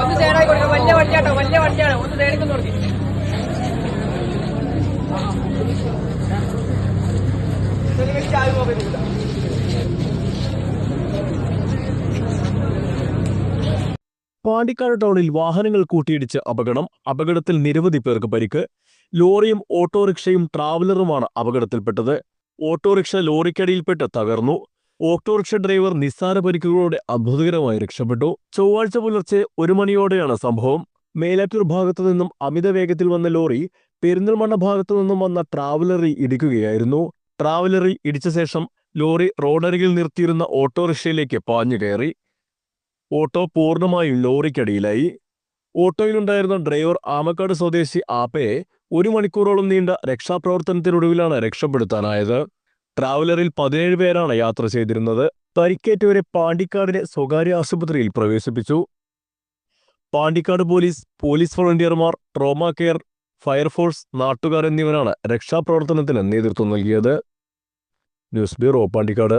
ഒന്ന് സൈഡായി കൊടുക്കാം. വലിയ വണ്ടിയാട്ടോ വലിയ വണ്ടിയാണ്. ഒന്ന് സൈഡിൽ കൊടുക്കും പാണ്ടിക്കാട് ടൗണിൽ വാഹനങ്ങൾ കൂട്ടിയിടിച്ച് അപകടം. അപകടത്തിൽ നിരവധി പേർക്ക് പരിക്ക്. ലോറിയും ഓട്ടോറിക്ഷയും ട്രാവലറുമാണ് അപകടത്തിൽപ്പെട്ടത്. ഓട്ടോറിക്ഷ ലോറിക്കടിയിൽപ്പെട്ട് തകർന്നു. ഓട്ടോറിക്ഷ ഡ്രൈവർ നിസ്സാര പരിക്കുകളോടെ അത്ഭുതകരമായി രക്ഷപ്പെട്ടു. ചൊവ്വാഴ്ച പുലർച്ചെ ഒരു മണിയോടെയാണ് സംഭവം. മേലാറ്റൂർ ഭാഗത്തു നിന്നും അമിത വേഗത്തിൽ വന്ന ലോറി പെരിന്തൽമണ്ണ ഭാഗത്തു നിന്നും വന്ന ട്രാവലറി ഇടിക്കുകയായിരുന്നു. ട്രാവലറി ഇടിച്ച ശേഷം ലോറി റോഡരികിൽ നിർത്തിയിരുന്ന ഓട്ടോറിക്ഷയിലേക്ക് പാഞ്ഞു കയറി ഓട്ടോ പൂർണമായും ലോറിക്കടിയിലായി. ഓട്ടോയിലുണ്ടായിരുന്ന ഡ്രൈവർ ആമക്കാട് സ്വദേശി ആപ്പയെ ഒരു മണിക്കൂറോളം നീണ്ട രക്ഷാപ്രവർത്തനത്തിനൊടുവിലാണ് രക്ഷപ്പെടുത്താനായത്. ട്രാവലറിൽ പതിനേഴ് പേരാണ് യാത്ര ചെയ്തിരുന്നത്. പരിക്കേറ്റവരെ പാണ്ടിക്കാടിലെ സ്വകാര്യ ആശുപത്രിയിൽ പ്രവേശിപ്പിച്ചു. പാണ്ടിക്കാട് പോലീസ് പോലീസ് വോളണ്ടിയർമാർ ട്രോമ കെയർ ഫയർഫോഴ്സ് നാട്ടുകാർ എന്നിവരാണ് രക്ഷാപ്രവർത്തനത്തിന് നേതൃത്വം നൽകിയത്. News bureau Pandikkad.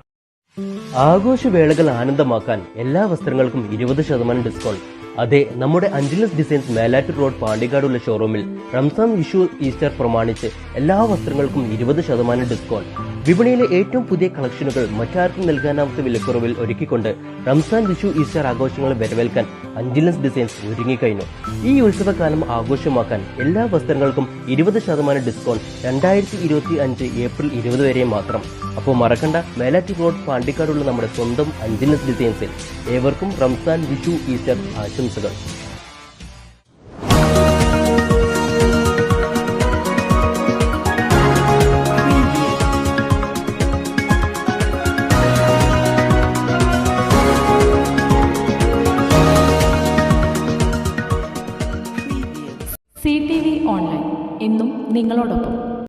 ആഘോഷവേളകൾ ആനന്ദമാക്കാൻ എല്ലാ വസ്ത്രങ്ങൾക്കും ഇരുപത് ശതമാനം ഡിസ്കൗണ്ട് അതെ നമ്മുടെ അഞ്ചിലസ് ഡിസൈൻസ് മേലാറ്റൂർ റോഡ് പാണ്ടിക്കാടുള്ള ഷോറൂമിൽ റംസാൻ വിഷു ഈസ്റ്റർ പ്രമാണിച്ച് എല്ലാ വസ്ത്രങ്ങൾക്കും ഇരുപത് ശതമാനം ഡിസ്കൗണ്ട് വിപണിയിലെ ഏറ്റവും പുതിയ കളക്ഷനുകൾ മറ്റാർക്കും നൽകാനാവാത്ത വിലക്കുറവിൽ ഒരുക്കിക്കൊണ്ട് റംസാൻ വിഷു ഈസ്റ്റർ ആഘോഷങ്ങൾ വരവേൽക്കാൻ അഞ്ചിലസ് ഡിസൈൻസ് ഒരുങ്ങിക്കഴിഞ്ഞു. ഈ ഉത്സവകാലം ആഘോഷമാക്കാൻ എല്ലാ വസ്ത്രങ്ങൾക്കും ഇരുപത് ശതമാനം ഡിസ്കൗണ്ട് രണ്ടായിരത്തി ഇരുപത്തി അഞ്ച് ഏപ്രിൽ ഇരുപത് വരെ മാത്രം. അപ്പോൾ മറക്കണ്ട മേലാറ്റി റോഡ് പാണ്ടിക്കാടുള്ള നമ്മുടെ സ്വന്തം അഞ്ചിലസ് ഡിസൈൻസിൽ ഏവർക്കും റംസാൻ വിഷു ഈസ്റ്റർ ആശംസകൾ. C T V online. എന്നും നിങ്ങളോടൊപ്പം.